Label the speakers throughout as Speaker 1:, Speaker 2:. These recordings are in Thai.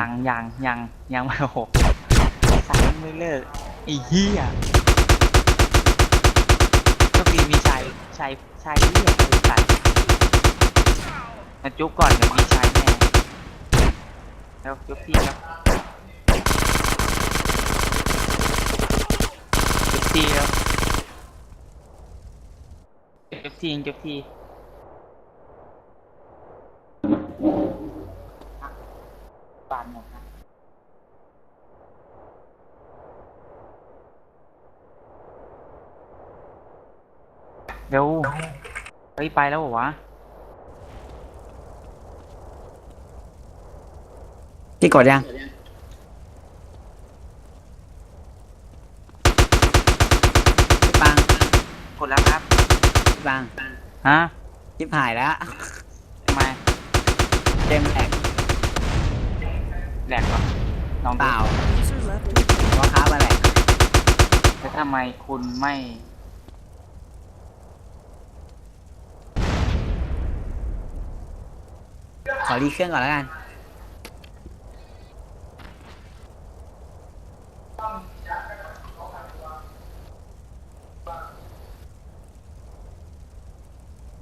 Speaker 1: ยังยังยังยังไม่โอ้โหสายไม่เลิกไอ้เหี้ยก็มีมีชายชายชายเหี้ยไอ้สัตว์มาจุ๊บก่อนเดี๋ยวมีชายแน่แล้วจุ๊บพี่แล้วจุ๊บพี่แล้วจุ๊บทีจุ๊บทีบานหมดนะ เร็วเฮ้ยไปแล้วเหรอวะ
Speaker 2: พี่กดยัง พี่ปัง
Speaker 1: กดแล้วครับ
Speaker 2: พี่ปัง
Speaker 1: ฮะ
Speaker 2: ชิบหายแล้ว
Speaker 1: ทำไม
Speaker 2: เต็มแตก
Speaker 1: แหลกเหรอลอง
Speaker 2: เป
Speaker 1: ดู
Speaker 2: ล่า
Speaker 3: User left your
Speaker 2: ว่าค้ามาแหลก
Speaker 1: แล้วทำไมคุณไม่
Speaker 2: อรีเครื่องก่อนแล้วกัน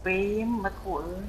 Speaker 1: ฟิล์มมาถเอ้ย